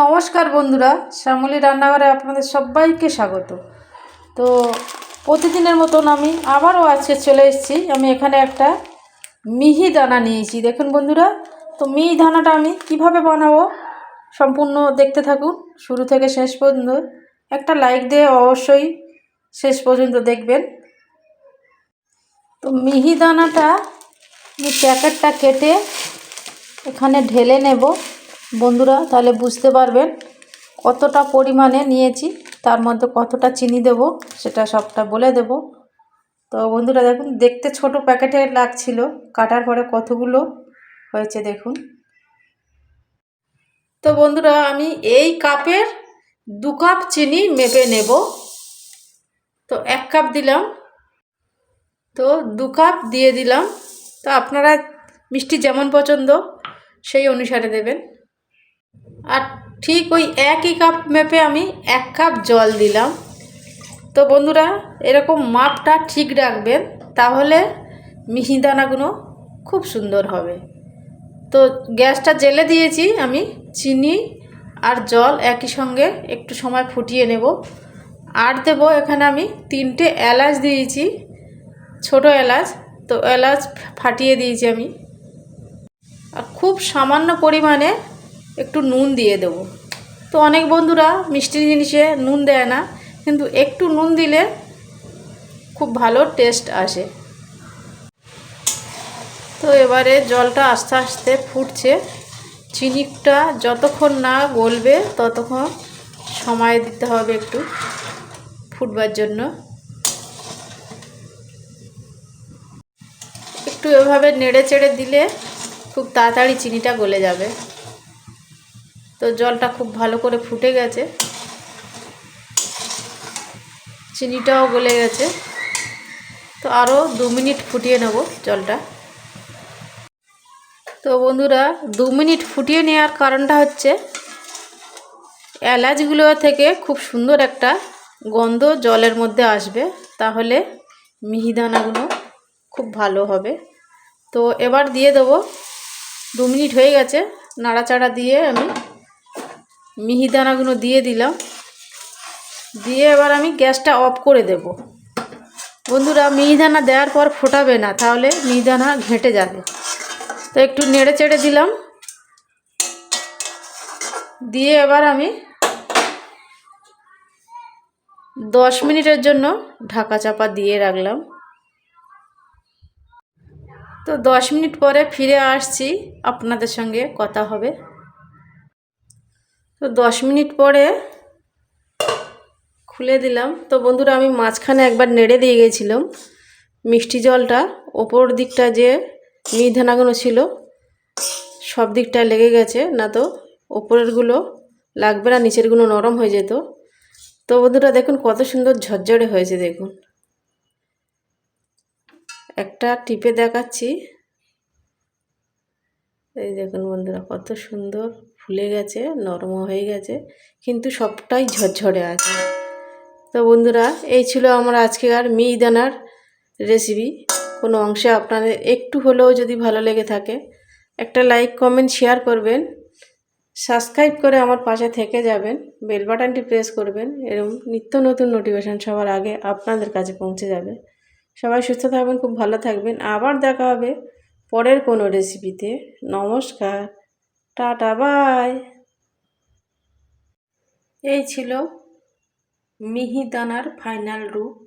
নমস্কার বন্ধুরা, শ্যামলী রান্নাঘরে আপনাদের সবাইকে স্বাগত। তো প্রতিদিনের মতন আমি আবারও আজকে চলে এসেছি। আমি এখানে একটা মিহি দানা নিয়েছি। দেখুন বন্ধুরা, তো মিহি দানাটা আমি কীভাবে বানাবো সম্পূর্ণ দেখতে থাকুন। শুরু থেকে শেষ পর্যন্ত একটা লাইক দিয়ে অবশ্যই শেষ পর্যন্ত দেখবেন। তো মিহি দানাটা আমি প্যাকেটটা কেটে এখানে ঢেলে নেব। বন্ধুরা, তাহলে বুঝতে পারবেন কতটা পরিমাণে নিয়েছি, তার মধ্যে কতটা চিনি দেব, সেটা সবটা বলে দেব। তো বন্ধুরা, দেখুন, দেখতে ছোট প্যাকেটে লাগছিল, কাটার পরে কতগুলো হয়েছে দেখুন। তো বন্ধুরা, আমি এই কাপের দু কাপ চিনি মেপে নেব। তো এক কাপ দিলাম। তো দু কাপ দিয়ে দিলাম। তো আপনারা মিষ্টি যেমন পছন্দ, সেই অনুসারে দেবেন। আর ঠিক ওই একই কাপ মেপে আমি এক কাপ জল দিলাম। তো বন্ধুরা, এরকম মাপটা ঠিক রাখবেন, তাহলে মিহিদানাগুলো খুব সুন্দর হবে। তো গ্যাসটা জেলে দিয়েছি আমি, চিনি আর জল একই সঙ্গে একটু সময় ফুটিয়ে নেব। আর দেবো এখানে আমি তিনটে এলাচ দিয়েছি, ছোট এলাচ। তো এলাচ ফাটিয়ে দিয়েছি আমি। আর খুব সামান্য পরিমাণে একটু নুন দিয়ে দেবো। তো অনেক বন্ধুরা মিষ্টি জিনিসে নুন দেয় না, কিন্তু একটু নুন দিলে খুব ভালো টেস্ট আসে। তো এবারে জলটা আস্তে আস্তে ফুটছে। চিনিটা যতক্ষণ না গলবে ততক্ষণ সময় দিতে হবে একটু ফুটবার জন্য। একটু এভাবে নেড়ে চেড়ে দিলে খুব তাড়াতাড়ি চিনিটা গলে যাবে। তো জলটা খুব ভালো করে ফুটে গেছে। চিনিটাও গলে গেছে। তো আরও দু মিনিট ফুটিয়ে নেব জলটা। তো বন্ধুরা, দু মিনিট ফুটিয়ে নেওয়ার কারণটা হচ্ছে, এলাচগুলো থেকে খুব সুন্দর একটা গন্ধ জলের মধ্যে আসবে। তাহলে মিহিদানাগুলো খুব ভালো হবে। তো এবার দিয়ে দেবো, দু মিনিট হয়ে গেছে, নাড়াচাড়া দিয়ে আমি মিহিদানাগুলো দিয়ে দিলাম। দিয়ে এবার আমি গ্যাসটা অফ করে দেব। বন্ধুরা, মিহিদানা দেওয়ার পর ফোটাবে না, তাহলে মিহিদানা ঘেঁটে যাবে। তো একটু নেড়ে চেড়ে দিলাম। দিয়ে এবার আমি দশ মিনিটের জন্য ঢাকা চাপা দিয়ে রাখলাম। তো দশ মিনিট পরে ফিরে আসছি। আপনাদের সঙ্গে কথা হবে। তো দশ মিনিট পরে খুলে দিলাম। তো বন্ধুরা, আমি মাঝখানে একবার নেড়ে দিয়ে গেছিলাম মিষ্টি জলটা। ওপর দিকটা যে মিধানাগুলো ছিল, সব দিকটা লেগে গেছে, না তো ওপরেরগুলো লাগবে না, নিচেরগুলো নরম হয়ে যেত। তো বন্ধুরা, দেখুন কত সুন্দর ঝরঝরে হয়েছে, দেখুন। একটা টিপে দেখাচ্ছি। এই দেখুন বন্ধুরা, কত সুন্দর। ফুলে গেছে নরম হয়ে গেছে, কিন্তু সবটাই ঝরঝরে আছে। তো বন্ধুরা, এই ছিল আমার আজকের মিহিদানার রেসিপি কোনো অংশে আপনাদের একটু হলেও যদি ভালো লেগে থাকে, একটা লাইক কমেন্ট শেয়ার করবেন। সাবস্ক্রাইব করে আমার পাশে থেকে যাবেন। বেল বাটনটি প্রেস করবেন এরকম নিত্য নতুন নোটিফিকেশান সবার আগে আপনাদের কাছে পৌঁছে যাবে। সবাই সুস্থ থাকবেন, খুব ভালো থাকবেন। আবার দেখা হবে পরের কোনো রেসিপিতে নমস্কার। Tata bye. এই ছিল মিহিদানার ফাইনাল রূপ